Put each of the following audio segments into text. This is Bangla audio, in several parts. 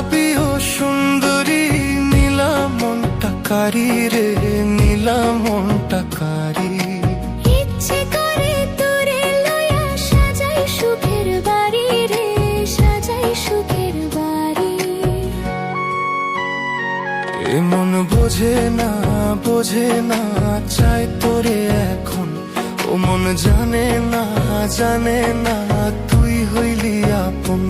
গোলাপি ও সুন্দরী নীলা মনটা কারি রে নীলা মনটা কারি। ইচ্ছে সাজাই সুখের বাড়ি রে সাজাই সুখের বাড়ি। এ মন বোঝে না বোঝে না চাই তোরে এখন। ও মন জানে না জানে না তুই হইলি আপন।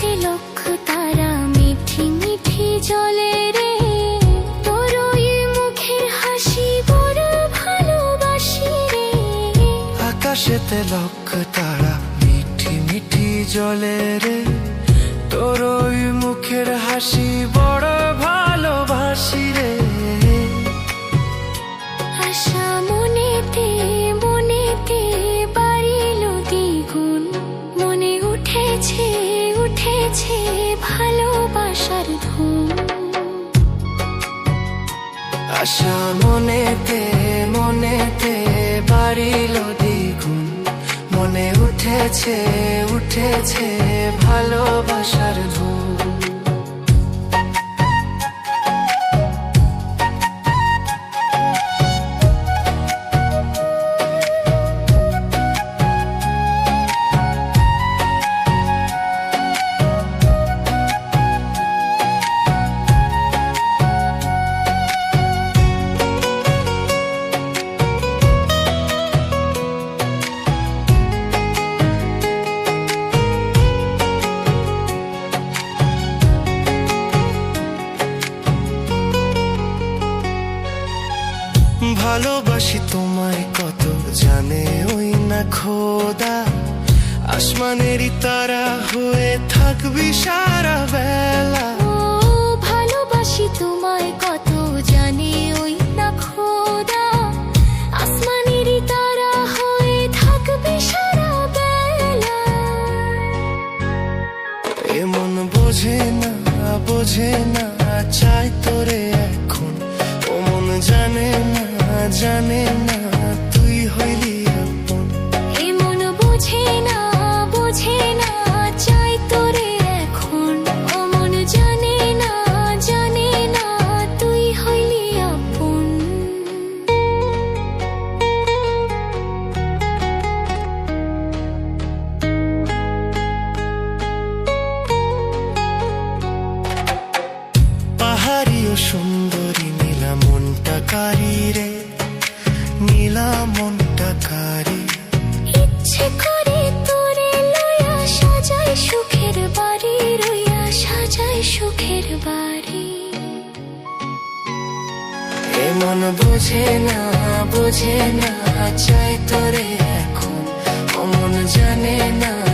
আকাশেতে লক্ষ তারা মিঠি মিঠি জলে রে। তোর মুখের হাসি বড় ভালোবাসি আকাশেতে লক্ষ তারা রে। তোর মুখের হাসি বড় আশা মনেতে মনেতে বাড়িল দ্বিগুণ। মনে উঠেছে উঠেছে ভালোবাসার ধূম ভালোবাসি তোমায় কত জানে ওই না খোদা। আসমানেরই তারা হয়ে থাকবি সারা বেলা। ভালোবাসি তোমায় কত জানে ওই না খোদা। আসমানেরই তারা হয়ে থাকবে সারা বেলা। এমন বোঝে না বোঝে না চাই তোরে এখন। ও মন জানে না জানে না তুই হইলি আপন। এমন বোঝে না বোঝে না চাই তোরে এখন। অমন জানে না জানে না তুই হইলি আপন। পাহাড়ি ও সুন্দরী সুখের বাড়ি সাজায় সুখের বাড়ি। মন বোঝে না বোঝে না, চাই তোরে এখন। অমন জানে না